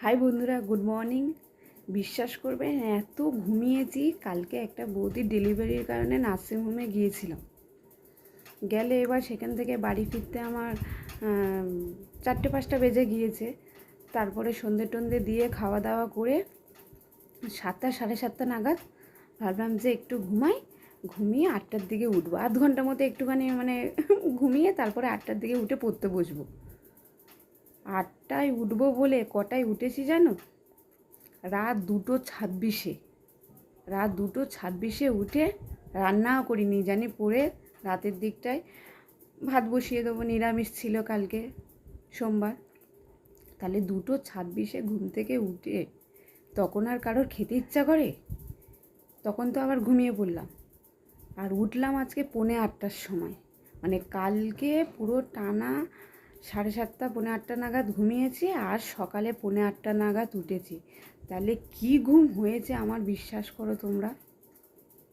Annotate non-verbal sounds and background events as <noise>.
High বন্ধুরা, good morning. বিশ্বাস করবেন এত ঘুমিয়েছি, কালকে একটা বৌদির ডেলিভারির কারণে নার্সিংহোমে গিয়েছিলাম। গেলে এবার সেখান থেকে বাড়ি ফিরতে আমার চারটে পাঁচটা বেজে গিয়েছে। তারপরে সন্ধে টন্ধে দিয়ে খাওয়া দাওয়া করে সাতটা, সাড়ে সাতটা নাগাদ ভাবলাম যে একটু ঘুমাই, ঘুমিয়ে আটটার দিকে উঠবো। আধ ঘণ্টার মতো একটুখানি মানে <laughs> ঘুমিয়ে তারপরে আটটার দিকে উঠে পড়তে বসবো। আটটায় উঠবো বলে কটায় উঠেছি জানো? রাত দুটো ছাব্বিশে। রাত দুটো ছাব্বিশে উঠে রান্নাও করিনি, জানি পরে রাতের দিকটায় ভাত বসিয়ে দেবো, নিরামিষ ছিল কালকে সোমবার। তাহলে দুটো ছাব্বিশে ঘুম থেকে উঠে তখন আর কারোর খেতে ইচ্ছা করে? তখন তো আবার ঘুমিয়ে পড়লাম। আর উঠলাম আজকে পৌনে আটটার সময়। মানে কালকে পুরো টানা সাড়ে সাতটা, পৌনে আটটা নাগাদ ঘুমিয়েছি আর সকালে পৌনে আটটা নাগাদ উঠেছি। তাহলে কি ঘুম হয়েছে আমার বিশ্বাস করো তোমরা?